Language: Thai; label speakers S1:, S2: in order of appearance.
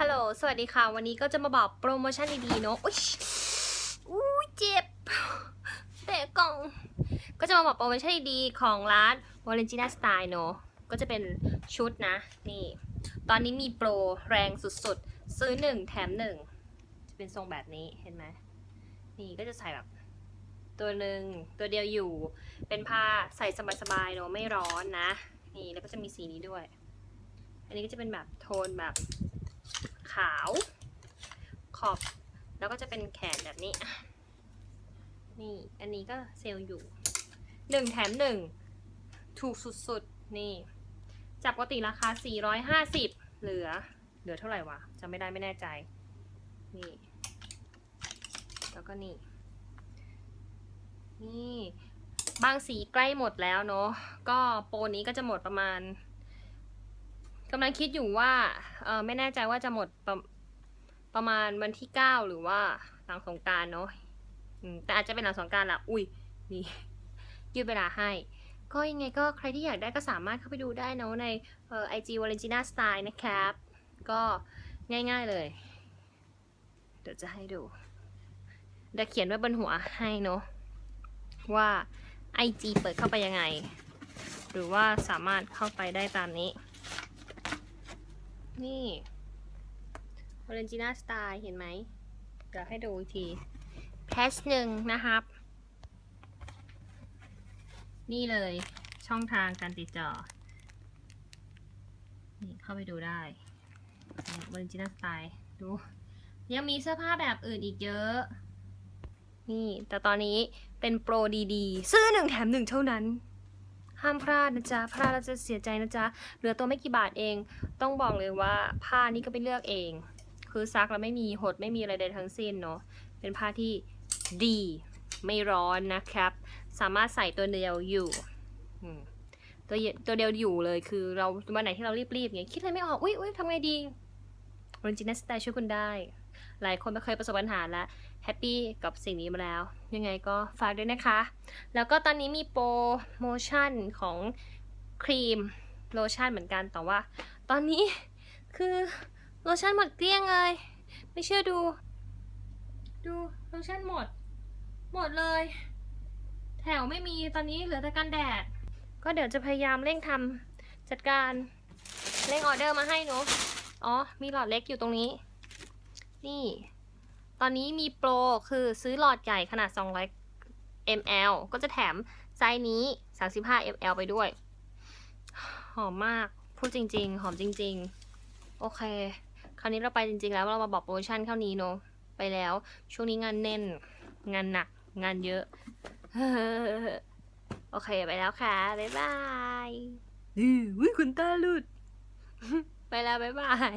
S1: ฮัลโหล สวัสดีค่ะ วันนี้ก็จะมาบอกโปรโมชั่นดีๆเนอะอุ๊ยอุ้เจ็บเตะกล่อง ก็จะมาบอกโปรโมชั่นดีๆของร้าน v a l e n t i n a Style เนอะก็จะเป็นชุดนะ นี่ ตอนนี้มีโปรแรงสุดๆ ซื้อหนึ่งแถมหนึ่งจะเป็นทรงแบบนี้ เห็นไหม นี่ก็จะใส่แบบ ตัวหนึ่งตัวเดียวอยู่ เป็นผ้าใส่สบายๆเนอะไม่ร้อนนะ นี่แล้วก็จะมีสีนี้ด้วย อันนี้ก็จะเป็นแบบโทนแบบ ขาว ขอบ แล้วก็จะเป็นแขนแบบนี้ นี่ อันนี้ก็เซลล์อยู่หนึ่งแถมหนึ่งถูกสุดๆ นี่ จากปกติราคา 450 เหลือ เหลือเท่าไหร่วะจำไม่ได้ไม่แน่ใจ นี่ แล้วก็นี่ นี่ บางสีใกล้หมดแล้วเนาะ ก็โปรนี้ก็จะหมดประมาณ กำลังคิดอยู่ว่าเออไม่แน่ใจว่าจะหมดประประมาณวันที่9หรือว่าหลังสงการเนาะแต่อาจจะเป็นหลังสงกรารละอุ้ยนี่ยืดเวลาให้ ก็ยังไงก็ใครที่อยากได้ก็สามารถเข้าไปดูได้เนาะในเอ่อ IG v a l e n t i n a Style นะครับ ก็ง่ายๆเลย เดี๋ยวจะให้ดูเดี๋ยวเขียนไว้บนหัวให้เนาะว่า IG เปิดเข้าไปยังไง หรือว่าสามารถเข้าไปได้ตามนี้ นี่ v a l e n t i n a Style เห็นไหม เดี๋ยวให้ดูอีกที แพชหนึ่งนะครับ นี่เลยช่องทางการติดต่อ นี่เข้าไปดูได้วาเลนติน่าสไตล์ดู ยังมีเสื้อผ้าแบบอื่นอีกเยอะ นี่ แต่ตอนนี้เป็นโปรดีๆ ซื้อหนึ่งแถมหนึ่งเท่านั้น ห้ามพลาดนะจ๊ะพลาดแล้วจะเสียใจนะจ๊ะเหลือตัวไม่กี่บาทเอง ต้องบอกเลยว่าผ้านี่ก็ไปเลือกเอง คือซักแล้วไม่มีหดไม่มีอะไรใดทั้งสิ้นเนาะเป็นผ้าที่ดีไม่ร้อนนะครับ สามารถใส่ตัวเดียวอยู่ตัวเดียวตัวเดียวอยู่เลยคือเราวันไหนที่เรารีบๆอย่างเงี้ยคิดอะไรไม่ออก อุ้ยอุ้ยทำไงดีออริจินัสไตล์ช่วยคุณได้ หลายคนไม่เคยประสบปัญหาและแฮปปี้กับสิ่งนี้มาแล้ว ยังไงก็ฝากด้วยนะคะ แล้วก็ตอนนี้มีโปรโมชั่นของครีมโลชั่นเหมือนกันแต่ว่า ตอนนี้คือโลชั่นหมดเกลี้ยงเลย ไม่เชื่อดู ดูโลชั่นหมด หมดเลย แถวไม่มีตอนนี้เหลือแต่กันแดด ก็เดี๋ยวจะพยายามเร่งทำจัดการเร่งออเดอร์มาให้เนอะอ๋อ มีหลอดเล็กอยู่ตรงนี้ นี่ ตอนนี้มีโปรคือซื้อหลอดใหญ่ขนาด 200 ml ก็จะแถมไซส์นี้ 35 ml ไปด้วย หอมมาก พูดจริง ๆ หอมจริง ๆ โอเค คราวนี้เราไปจริง ๆ แล้วเรามาบอกโปรโมชั่นเท่านี้เนอะไปแล้ว ช่วงนี้งานแน่น งานหนัก งานเยอะ โอเค ไปแล้วค่ะ บ๊ายบายอุ้ยคุณตาหลุด ไปแล้ว บ๊ายบาย